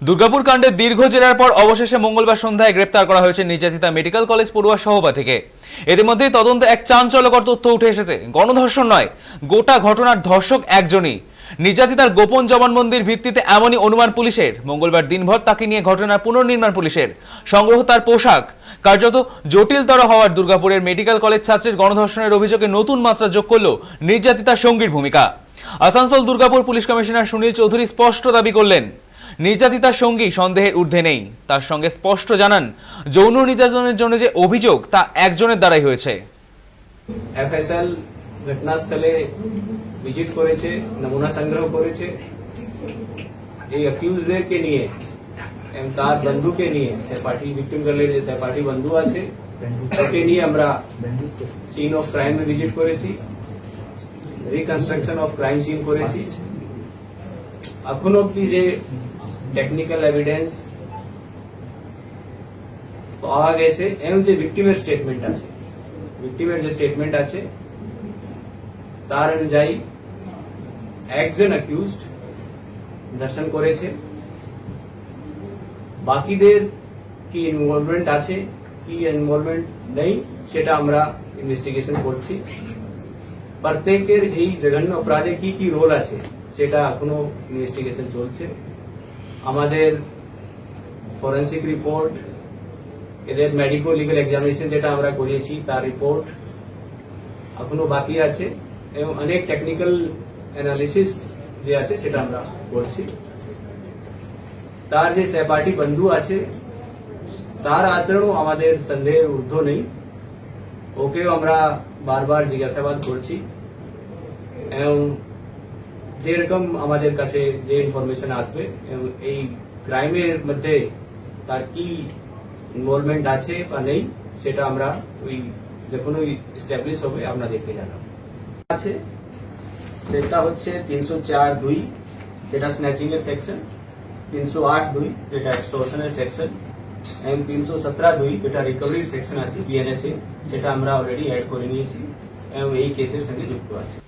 দুর্গাপুর কাণ্ডে দীর্ঘ জেরার পর অবশেষে মঙ্গলবার সন্ধ্যায় গ্রেপ্তার করা হয়েছে নির্যাতিতা মেডিকেল কলেজ পড়ুয়া সহপাঠীকে। ইতিমধ্যেই তদন্তে এক চাঞ্চল্যকর তথ্য উঠে এসেছে। গণধর্ষণ নয়, গোটা ঘটনার ধর্ষক একজনই। নির্যাতিতার গোপন জবানবন্দির ভিত্তিতে এমনই অনুমান পুলিশের। মঙ্গলবার দিনভর তাকে নিয়ে ঘটনার পুনর্নির্মাণ পুলিশের। সংগ্রহ তার পোশাক। কার্যত জটিলতর হওয়ার দুর্গাপুরের মেডিকেল কলেজ ছাত্রীর গণধর্ষণের অভিযোগে নতুন মাত্রা যোগ করল নির্যাতিতার সঙ্গীর ভূমিকা। আসানসোল দুর্গাপুর পুলিশ কমিশনার সুনীল চৌধুরী স্পষ্ট দাবি করলেন নির্যাতিতার সঙ্গী সন্দেহের ঊর্ধ্বে নেই। তার সঙ্গে স্পষ্ট জানান, যৌন নির্যাতনের জন্য যে অভিযোগ, তা একজনের দ্বারাই হয়েছে। এফএসএল ঘটনাস্থলে ভিজিট করেছে, নমুনা সংগ্রহ করেছে। এই অ্যাকিউজদেরকে নিয়ে এবং তার বন্ধুকে নিয়ে সহপাঠী ভিক্টিম গার্লের যে সহপাঠী বন্ধু আছে, ওকে নিয়ে আমরা সিন অফ ক্রাইমে ভিজিট করেছি। রিকনস্ট্রাকশন অফ ক্রাইম সিন করেছি। এখন অব্দি যে টেকনিক্যাল এভিডেন্স পাওয়া গেছে? এবং যে ভিক্টিমের স্টেটমেন্ট আছে। ভিক্টিমের যে স্টেটমেন্ট আছে, তার অনুযায়ী একজন অ্যাকিউজড ধর্ষণ করেছে। বাকিদের কি ইনভলভমেন্ট আছে, কি ইনভলভমেন্ট নেই, সেটা আমরা ইনভেস্টিগেশন করছি। প্রত্যেকের এই জঘন্য অপরাধে কি কি রোল আছে, সেটা এখনও ইনভেস্টিগেশন চলছে। আমাদের ফরেন্সিক রিপোর্ট এদের মেডিকো লিগাল এক্সামিনেশন যেটা আমরা করিয়েছি, তার রিপোর্ট এখনও বাকি আছে এবং অনেক টেকনিক্যাল অ্যানালিসিস যে আছে, সেটা আমরা করছি। তার যে সহপাঠী বন্ধু আছে, তার আচরণও আমাদের সন্দেহের ঊর্ধ্ব নেই। ওকেও আমরা বারবার জিজ্ঞাসাবাদ করছি। এবং যেরকম আমাদের কাছে যে ইনফরমেশন আসবে, এবং এই ক্রাইমের মধ্যে তার কি ইনভলভমেন্ট আছে বা নেই, সেটা আমরা ওই যখন ওই এস্টাবলিশ হবে, আমরা দেখতে জানাব। আছে, সেটা হচ্ছে তিনশো চার দুই, যেটা স্ন্যাচিং এর সেকশন তিনশো আট দুই, যেটা এক্সটোর্শনের সেকশন এবং তিনশো সতেরো দুই যেটা রিকভারির সেকশন আছে বিএনএসএ সেটা আমরা অলরেডি অ্যাড করে নিয়েছি এবং এই কেসের সঙ্গে যুক্ত আছে